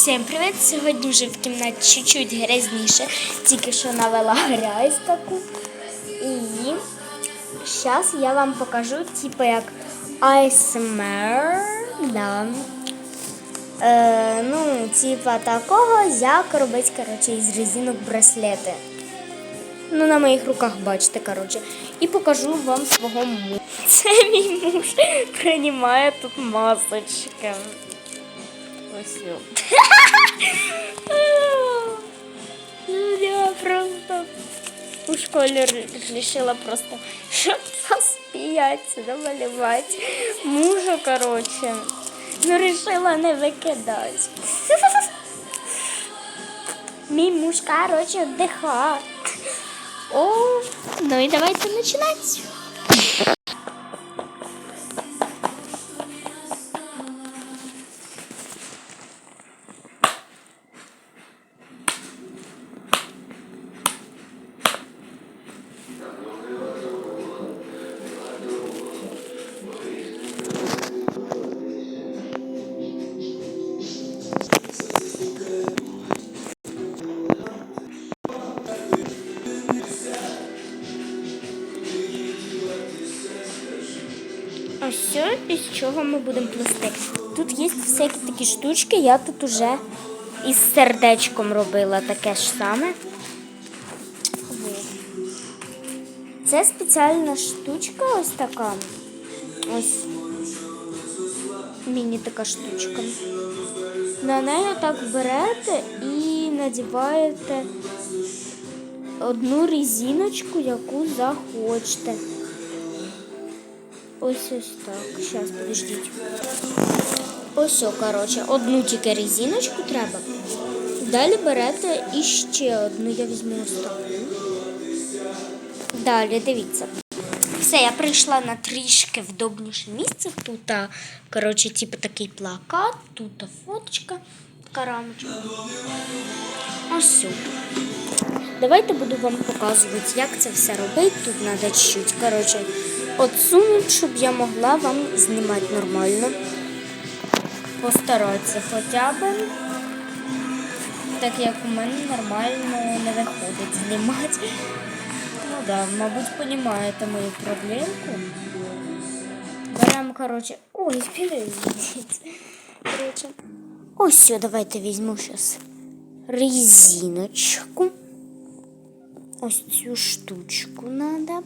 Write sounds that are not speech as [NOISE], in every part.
Всім привіт! Сьогодні вже в кімнаті чуть-чуть грязніше, тільки що навела грязь таку. І зараз я вам покажу, типу як ASMR, да. Е, ну, типа такого, як робити, коротше, із резинок браслети. Ну, на моїх руках бачите, коротше. І покажу вам свого мужа. [LAUGHS] Це мій муж приймає тут масочки. Ось. [LAUGHS] Ну, я просто у школі вирішила просто щоб посміятися, намалювати. Мужу, коротше, ну вирішила не викидати. [LAUGHS] Мій муж, коротше, вдихає. О, ну і давайте починати. Із чого ми будемо плести. Тут є всякі такі штучки, я тут уже із сердечком робила таке ж саме. Це спеціальна штучка, ось така. Ось міні така штучка. На неї так берете і надіваєте одну резиночку, яку захочете. Ось ось так. Зараз, подождіть. Ось, коротше, одну тільки резиночку треба. Далі берете іще одну, я візьму ось таку. Далі, дивіться. Все, я прийшла на трішки вдобніше місце. Тут, коротше, типу такий плакат, тут фоточка, така рамочка. Ось. Давайте буду вам показувати, як це все робити. Тут треба чуть-чуть, коротше, отсунути, щоб я могла вам знімати нормально. Постаратися хоча б. Так як у мене нормально не виходить знімати. Ну да, мабуть, розумієте мою проблемку. Беремо, коротше, ой, переведіть. Коротше. Ось давайте візьму зараз резиночку. Ось цю штучку надо.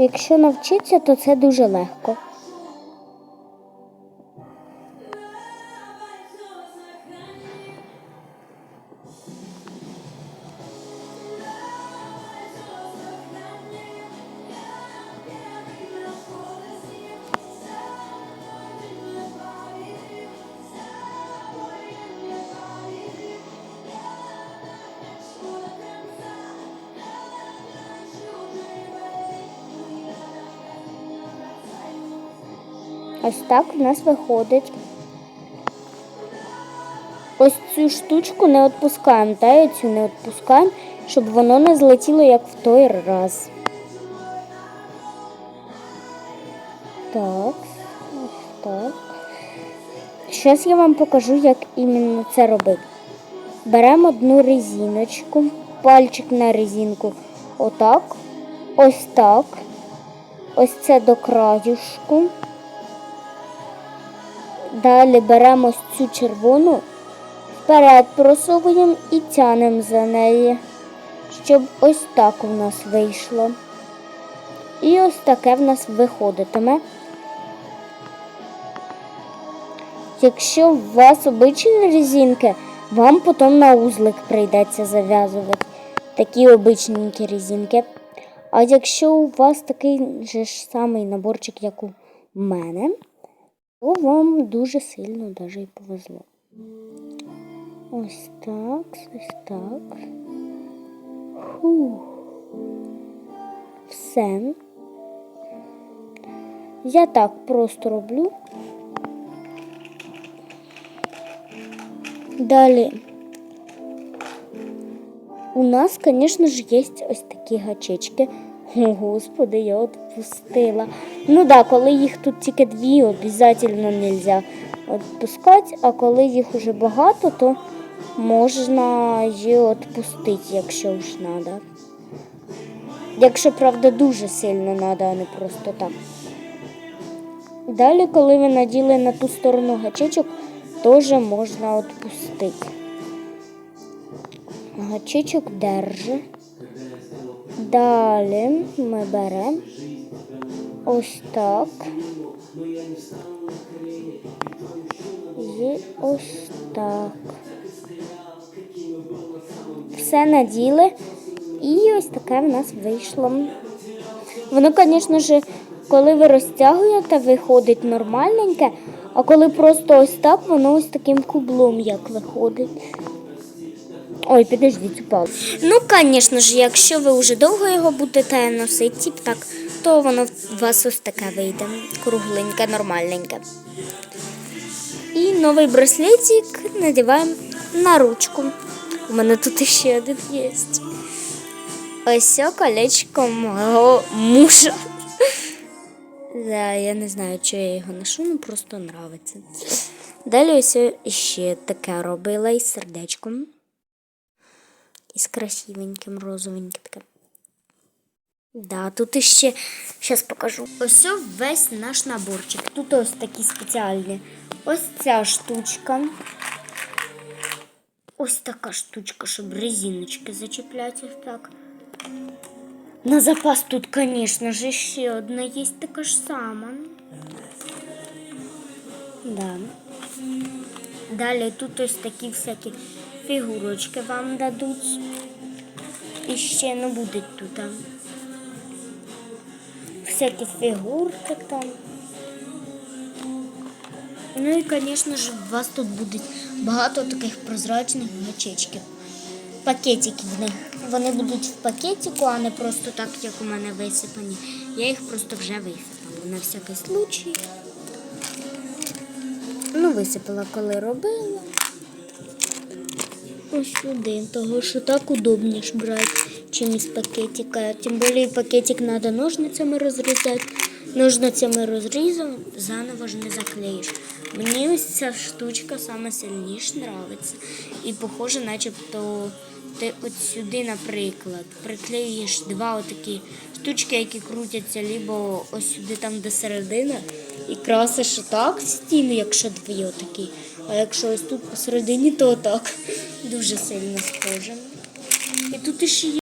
Якщо навчитися, то це дуже легко. Ось так в нас виходить. Ось цю штучку не відпускаємо, та і цю не відпускаємо, щоб воно не злетіло, як в той раз. Так, ось так. Зараз я вам покажу, як іменно це робити. Беремо одну резиночку, пальчик на резинку. Отак. Ось так. Ось це до краюшку. Далі беремо цю червону, вперед просовуємо і тянемо за неї, щоб ось так у нас вийшло. І ось таке в нас виходитиме. Якщо у вас обичні резинки, вам потім на узлик прийдеться зав'язувати такі обичненькі резинки. А якщо у вас такий же ж самий наборчик, як у мене, то вам дуже сильно даже і повезло. Ось так, ось так. Фух. Все. Я так просто роблю. Далі. У нас, звісно ж, є ось такі гачечки. О, Господи, я відпустила. Ну да, коли їх тут тільки дві, обов'язково можна відпускати, а коли їх уже багато, то можна її відпустити, якщо ж треба. Якщо, правда, дуже сильно треба, а не просто так. Далі, коли ви наділи на ту сторону гачечок, теж можна відпустити. Гачечок держи. Далі ми беремо ось так. І ось так. Все наділи. І ось таке в нас вийшло. Воно, звісно ж, коли ви розтягуєте, виходить нормальненьке, а коли просто ось так, воно ось таким кублом як виходить. Ой, підождіть, упав. Ну, звісно ж, якщо ви вже довго його будете носити, так, то воно у вас ось таке вийде. Кругленьке, нормальненьке. І новий браслетик надіваємо на ручку. У мене тут ще один є. Ось колечко мого мужа. Да, я не знаю, чи я його ношу, ну просто нравиться. Далі ось ще таке робила із сердечком. Із красивеньким, розовеньким таке. Да, тут іще, зараз покажу. Ось весь наш наборчик. Тут ось такі спеціальні. Ось ця штучка. Ось така штучка, щоб резиночки зачіпляти так. На запас тут, звісно ж, ще одна є така ж сама. Да. Далі тут ось такі всякі фігурочки вам дадуть. І ще не будуть тут. Всякі фігурки там. Ну і, звісно ж, у вас тут буде багато таких прозрачних гачечків. Пакетики в них. Вони будуть в пакетику, а не просто так, як у мене висипані. Я їх просто вже висипала на всякий случай. Ну, висипала, коли робила. Ось сюди, того що так удобніше брати, чим із пакетика. Тим більше пакетик треба ножницями розрізати. Ножницями розрізав, заново ж не заклеїш. Мені ось ця штучка саме сильніше подобається. І похоже, начебто ти от сюди, наприклад, приклеїш два отакі штучки, які крутяться, либо ось сюди, там, де середина, і красиш отак стіни, якщо дві отакі. А якщо ось тут посередині, то отак. Дуже сильно схоже. І тут ще є.